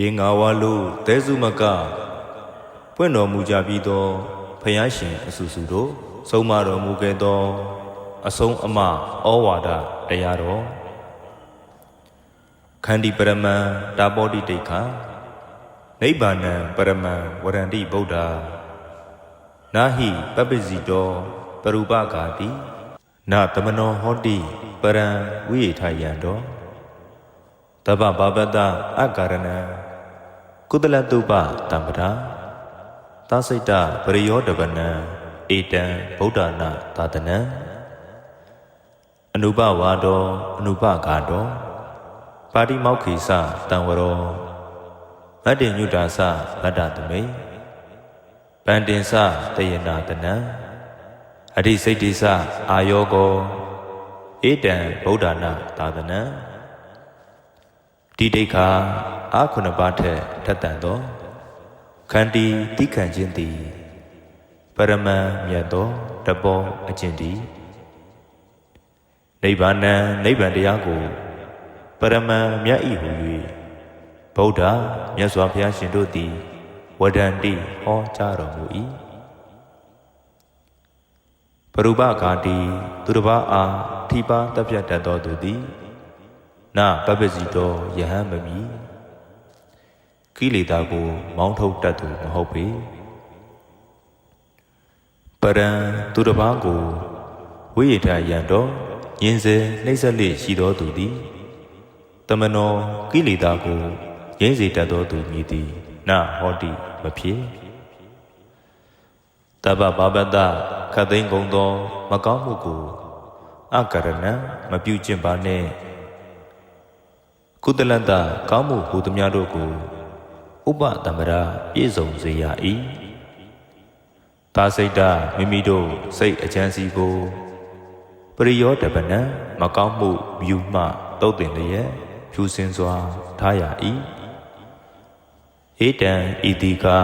ရေငါဝါလို့သဲစုမကပွင့်တော်မူကြပြီးသောဖယားရှင်အဆူဆူတို့ဆုံးမတော်မူခဲ့သော အဆုံးအမဩဝါဒတရားတော်ခန္တီပရမံတာပောတိတိတ်ခာနိဗ္ဗာနံပရမံဝရန္တိဗုဒ္ဓနာဟိပပ္ပစီတောပရူပကာတိနာတမနောဟောတိပရံဝိယေထယံတော်တပ္ပဘာပတ္တအက္ကာရဏံ ကုသလတုပတံပဒာသစိတ်တပရိယောတပနံဧတံဗုဒ္ဓနာသာသနံအနုပဝါဒောအနုပဂါတောပါတိမောက္ခိစတံဝရောမတ္တင်ညုတာစမတ္တသမိပန္တင်စတယနာတနံအဋိစိတ်တိစအာယောကောဧတံဗုဒ္ဓနာသာသနံ ဒီဒိဋ္ဌာအာခုနှစ်ပါးထက်ထက်တန်သောခန္တီတိခံခြင်းသည်ပရမံမြတ်သောတဘောအကျင့်တည်းနိဗ္ဗာန်နိဗ္ဗာန်တရားကိုပရမံမြတ်ဤဟူ၍ဗုဒ္ဓမြတ်စွာဘုရားရှင်တို့သည်ဝဒန္တိဟောကြားတော်မူ၏ပရုပဂါတိသူတစ်ပါးအားထိပါတပ်ပြတ်တတ်သောသူသည် နာပပ္ပစီတော်ယဟန်မမီကိလေသာကို မောင်းထုတ်တတ်သူမဟုတ်ပေပရံသူတစ်ပါးကိုဝိရထယံတော်ယင်းစေနှိမ့်ဆက်လေရှိတော်သူသည်တမနောကိလေသာကိုရင်းစေတတ်သောသူမည်သည်နာဟောတိမဖြစ်တပ္ပဘာပတ္တခတ်သိမ်းကုန်သော မကောင်းမှုကိုအကရဏံမပြုကျင့်ပါနှင့် ကုသလတ္တကောင်းမှုဟူသည်များတို့ကိုဥပတမ္ပရာပြည့်စုံစေရ၏သာစိတ်တမိမိတို့စိတ်အချမ်းစီကိုပရိယောတပနံမကောင်းမှုမြူမှတုတ်တင်လျက်ဖြူစင်စွာထားရ၏ဧတံဣတိကာ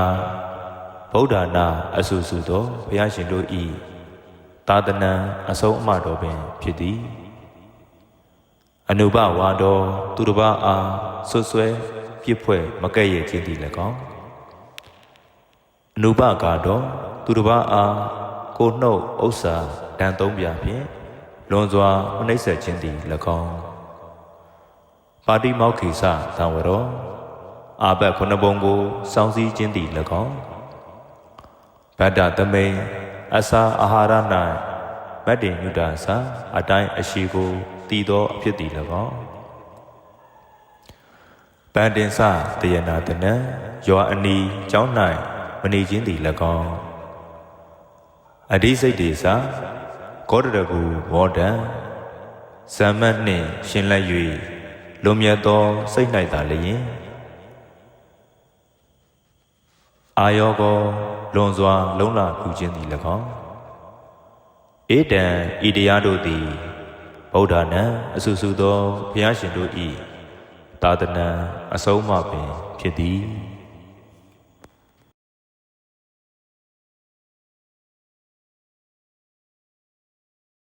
ဗုဒ္ဓနာအဆူဆူသောဘုရားရှင်တို့ဤသာသနံအဆုံးအမတော်ပင်ဖြစ်သည် အနုဘဝါတော်သူတစ်ပါးအားဆွဆွဲပြစ်ဖွဲ့မကဲ့ရဲ့ခြင်းသည်၎င်းအနုဘကာတော်သူတစ်ပါးအားကိုနှုတ်ဥစ္စာတန်သုံးပြဖြင့်လွန်စွာမနှိမ့်ဆက်ခြင်းသည်၎င်းပါတိမောက္ခိစသံဝရောအာဘတ်ခုနှစ်ပုံကိုစောင်းစည်းခြင်းသည်၎င်းဗတ္တသမိန်အစာအာဟာရ၌မတ်တင်ညုတာစာအတိုင်းအရှိကို တည်သောအဖြစ်သည်၎င်းပန္တင်စတယနာတနံယောအနီကျောင်း၌မနေခြင်းသည်၎င်းအဓိစိတ်တေစာကောတရကူဝေါဒံဇမ္မတ်နှင့်ရှင်လက်၍လွန်မြတ်သောစိတ်၌သာလျင်အာယောကောလွန်စွာ လုံးလာပြုခြင်းသည်၎င်းဧတံဤတရားတို့သည် ဗုဒ္ဓနံအဆူဆူသောဘုရားရှင်တို့၏သာသနာအဆုံးအမပင်ဖြစ်သည်